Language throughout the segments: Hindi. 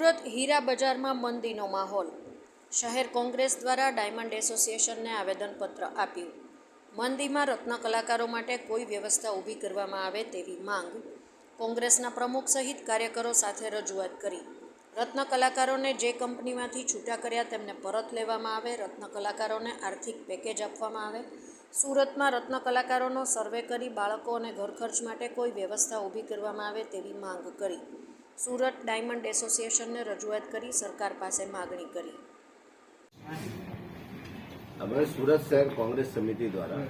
સુરત હીરા બજારમાં મંદીનો માહોલ. શહેર કોંગ્રેસ દ્વારા ડાયમંડ એસોસિએશનને આવેદનપત્ર આપ્યું. મંદીમાં રત્ન કલાકારો માટે કોઈ વ્યવસ્થા ઊભી કરવામાં આવે તેવી માંગ કોંગ્રેસના પ્રમુખ સહિત કાર્યકરો સાથે રજૂઆત કરી. રત્ન કલાકારોને જે કંપનીમાંથી છૂટા કર્યા તેમને પરત લેવામાં આવે, રત્ન કલાકારોને આર્થિક પેકેજ આપવામાં આવે. સુરતમાં રત્ન કલાકારોનો સર્વે કરી બાળકો અને ઘર ખર્ચ માટે કોઈ વ્યવસ્થા ઊભી કરવામાં આવે તેવી માંગ કરી. સુરત ડાયમંડ એસોસિએશનને રજૂઆત કરી સરકાર પાસે માગણી કરી. અમે સુરત શહેર કોંગ્રેસ સમિતિ દ્વારા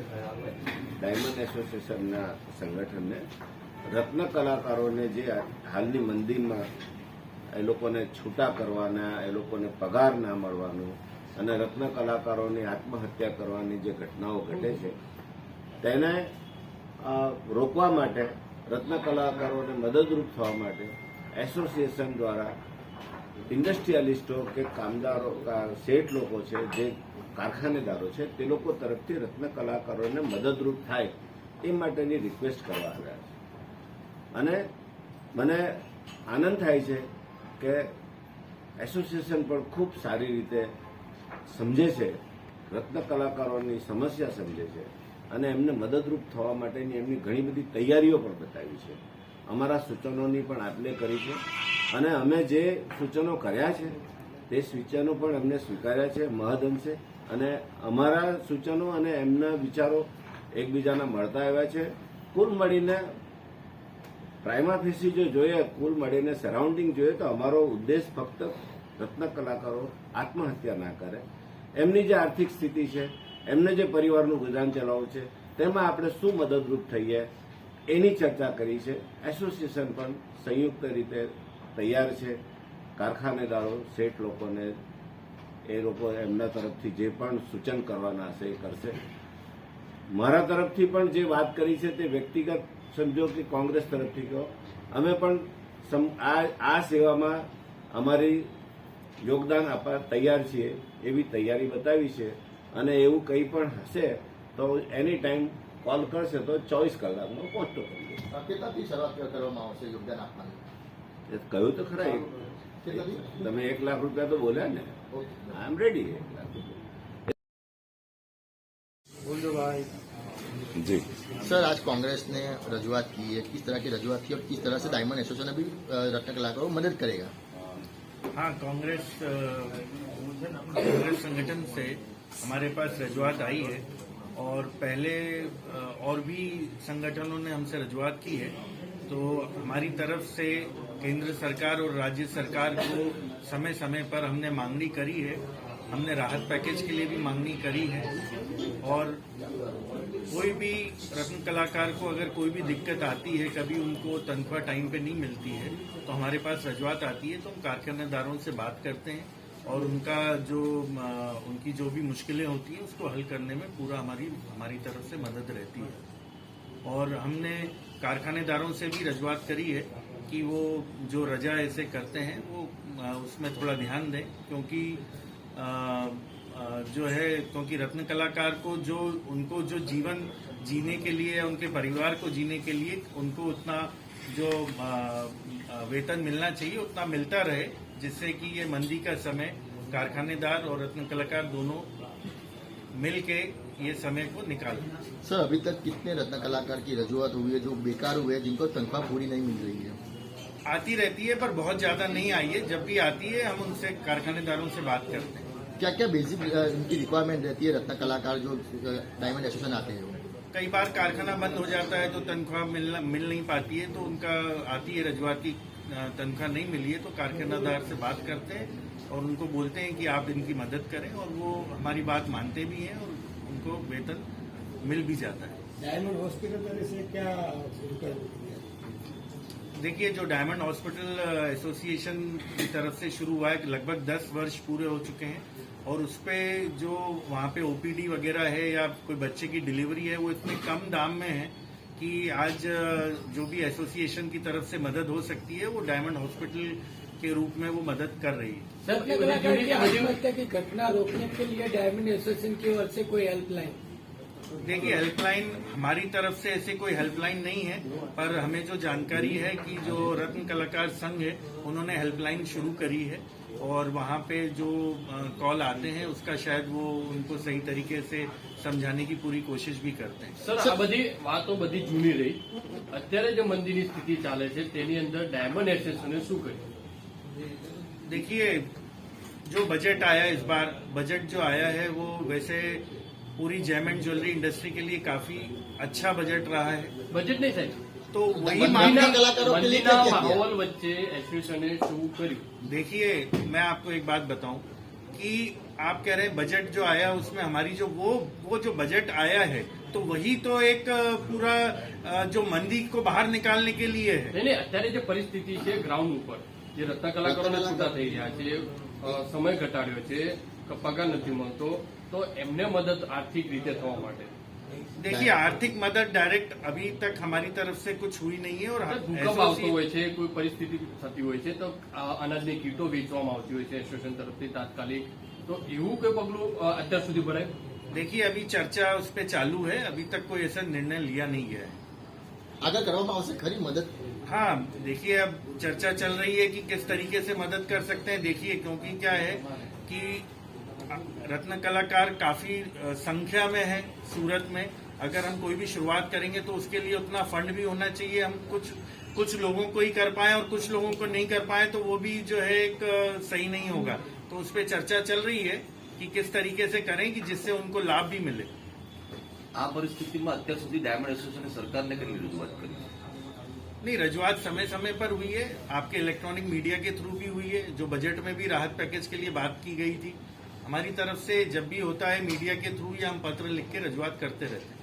ડાયમંડ એસોસિએશનના સંગઠનને રત્ન કલાકારોને જે હાલની મંદીમાં એ લોકોને છૂટા કરવાના, એ લોકોને પગાર ના મળવાનું અને રત્ન કલાકારોની આત્મહત્યા કરવાની જે ઘટનાઓ ઘટે છે, તેને રોકવા માટે, રત્ન કલાકારોને મદદરૂપ થવા માટે એસોસિએશન દ્વારા ઇન્ડસ્ટ્રીયાલિસ્ટો કે કામદારો શેઠ લોકો છે, જે કારખાનેદારો છે, તે લોકો તરફથી રત્ન કલાકારોને મદદરૂપ થાય એ માટેની રિક્વેસ્ટ કરવા આવ્યા છે. અને મને આનંદ થાય છે કે એસોસિએશન પણ ખૂબ સારી રીતે સમજે છે, રત્ન કલાકારોની સમસ્યા સમજે છે અને એમને મદદરૂપ થવા માટેની એમની ઘણી બધી તૈયારીઓ પણ બતાવી છે. અમારા સૂચનોની પણ આપલે કરી છે. અને અમે જે સૂચનો કર્યા છે, તે સૂચનો પણ અમને સ્વીકાર્યા છે, મહદઅંશે. અને અમારા સૂચનો અને એમના વિચારો એકબીજાના મળતા આવ્યા છે. કુલ મળીને પ્રાઇમા ફેસી જો જોઈએ, કુલ મળીને સરાઉન્ડિંગ જોઈએ, તો અમારો ઉદ્દેશ ફક્ત રત્ન કલાકારો આત્મહત્યા ના કરે. એમની જે આર્થિક સ્થિતિ છે, એમને જે પરિવારનું ગુજરાન ચલાવવું છે, તેમાં આપણે શું મદદરૂપ થઈએ? એની ચર્ચા કરી છે. એસોસિએશન પણ સંયુક્ત રીતે તૈયાર છે. કારખાનેદારો શેઠ લોકોને, એ લોકો એમના તરફથી જે પણ સૂચન કરવાના હશે એ કરશે. મારા તરફથી પણ જે વાત કરી છે તે વ્યક્તિગત સમજો કે કોંગ્રેસ તરફથી કહો. અમે પણ આ સેવામાં અમારી યોગદાન આપવા તૈયાર છીએ, એવી તૈયારી બતાવી છે. અને એવું કંઈ પણ હશે તો એની ટાઈમ કોલ કરશે તો ચોવીસ કલાકમાં પહોંચતો કરીએ કેટલાથી શરૂઆત કરવામાં આવશે યોગદાન આપવાની એ કહ્યું તો ખરા એક. કેટલાથી તમે એક લાખ રૂપિયા તો બોલ્યા ને ઓકે આઈ એમ રેડી એક લાખ રૂપિયા जी सर आज कांग्रेस ने रजुआत की है किस तरह की रजुआत की और किस तरह से डायमंड एसोसिएशन भी अ, रत्न कलाकारों को मदद करेगा हाँ कांग्रेस अ, कांग्रेस संगठन से हमारे पास रजूआत आई है और पहले और भी संगठनों ने हमसे रजुआत की है तो हमारी तरफ़ से केंद्र सरकार और राज्य सरकार को समय समय पर हमने मांगनी करी है। हमने राहत पैकेज के लिए भी मांगनी करी है। और कोई भी रत्न कलाकार को अगर कोई भी दिक्कत आती है, कभी उनको तनख्वाह टाइम पे नहीं मिलती है तो हमारे पास रजुआत आती है तो हम कारखानेदारों से बात करते हैं। और उनका जो उनकी जो भी मुश्किलें होती हैं, उसको हल करने में पूरा हमारी हमारी तरफ़ से मदद रहती है। और हमने कारखानेदारों से भी रजूआत करी है कि वो जो रजा ऐसे करते हैं, वो उसमें थोड़ा ध्यान दें, क्योंकि जो है, क्योंकि रत्न कलाकार को जो, उनको जो जीवन जीने के लिए, उनके परिवार को जीने के लिए उनको उतना जो वेतन मिलना चाहिए उतना मिलता रहे जिससे कि ये मंदी का समय कारखानेदार और रत्न कलाकार दोनों मिल के ये समय को निकालें सर अभी तक कितने रत्न कलाकार की रजुआत हुई है जो बेकार हुए हैं जिनको तनख्वाह पूरी नहीं मिल रही है? आती रहती है पर बहुत ज़्यादा नहीं आई है। जब भी आती है हम उनसे कारखानेदारों से बात करते हैं। क्या क्या बेसिक इनकी रिक्वायरमेंट रहती है रत्न कलाकार जो डायमंड एसोसिएशन आते हैं? कई बार कारखाना बंद हो जाता है तो तनख्वाह मिल नहीं पाती है तो उनका आती है रजवाती तनख्वाह नहीं मिली है तो कारखानादार से बात करते हैं और उनको बोलते हैं कि आप इनकी मदद करें और वो हमारी बात मानते भी हैं और उनको वेतन मिल भी जाता है। डायमंड हॉस्पिटल क्या देखिए जो डायमंड हॉस्पिटल एसोसिएशन की तरफ़ से शुरू हुआ है लगभग 10 वर्ष पूरे हो चुके हैं और उस पे जो वहाँ पे ओपीडी वगैरह है या कोई बच्चे की डिलीवरी है वो इतने कम दाम में है कि आज जो भी एसोसिएशन की तरफ़ से मदद हो सकती है वो डायमंड हॉस्पिटल के रूप में वो मदद कर रही है। की आत्महत्या की घटना रोकने के लिए डायमंड एसोसिएशन की ओर से कोई हेल्पलाइन देखिए हेल्पलाइन हमारी तरफ से ऐसे कोई हेल्पलाइन नहीं है पर हमें जो जानकारी है कि जो रत्न कलाकार संघ है उन्होंने हेल्पलाइन शुरू करी है और वहाँ पे जो अ, कॉल आते हैं उसका शायद वो उनको सही तरीके से समझाने की पूरी कोशिश भी करते हैं સર આ બધી વાતો બધી જૂની રહી અત્યારે જે મંદીની સ્થિતિ ચાલે છે તેની અંદર ડાયમંડ એસોસિએશને શું કર્યું देखिए जो बजट आया इस बार बजट जो आया है वो वैसे पूरी जेम एंड ज्वेलरी इंडस्ट्री के लिए काफी अच्छा बजट रहा है બજેટ નહીં સાહેબ तो वही मंदी मांग मंदी कलाकारों के लिए મંદીના क्या क्या किया? માહોલ વચ્ચે એસોસિએશને શું કર્યું देखिए मैं आपको एक बात बताऊं कि आप कह रहे हैं बजट जो आया उसमें हमारी जो वो वो जो बजट आया है तो वही तो एक अ, पूरा अ, जो मंदी को बाहर निकालने के लिए है નહીં નહીં અત્યારે જે પરિસ્થિતિ છે ગ્રાઉન્ડ ઉપર જે રત્ન કલાકારોને છૂટા થઈ રહ્યા છે અ, સમય ઘટાડ્યો છે ક- પગાર નથી મળતો તો એમને મદદ આર્થિક રીતે થવા માટે देखिए आर्थिक मदद डायरेक्ट अभी तक हमारी तरफ से कुछ हुई नहीं है और हम- ભૂકંપ આવતો एसोसिए- હોય છે કોઈ પરિસ્થિતિ થતી હોય છે તો આ અનાજની કીટો વેચવામાં આવતી હોય છે એસોસિએશન તરફથી તાત્કાલિક તો એવું કોઈ પગલું અ, અત્યાર સુધી ભરાય देखिए अभी चर्चा उस पर चालू है अभी तक कोई ऐसा निर्णय लिया नहीं गया है આગળ કરવામાં આવશે ખરી મદદ हाँ देखिए अब चर्चा चल रही है कि किस तरीके से मदद कर सकते हैं देखिए क्योंकि क्या है कि रत्न कलाकार काफी अ, संख्या में है सूरत में अगर हम कोई भी शुरुआत करेंगे तो उसके लिए उतना फंड भी होना चाहिए हम कुछ कुछ लोगों को ही कर पाए और कुछ लोगों को नहीं कर पाए तो वो भी जो है एक अ, सही नहीं होगा तो उस पर चर्चा चल रही है कि किस तरीके से करें कि जिससे उनको लाभ भी मिले આ પરિસ્થિતિમાં અત્યાર સુધી ડાયમંડ એસોસિએશને સરકારને કેટલી રજૂઆત કરી नहीं, रजुआत समय समय पर हुई है। आपके इलेक्ट्रॉनिक मीडिया के थ्रू भी हुई है, जो बजट में भी राहत पैकेज के लिए बात की गई थी। हमारी तरफ़ से जब भी होता है मीडिया के थ्रू या हम पत्र लिख के रजुआत करते रहते हैं।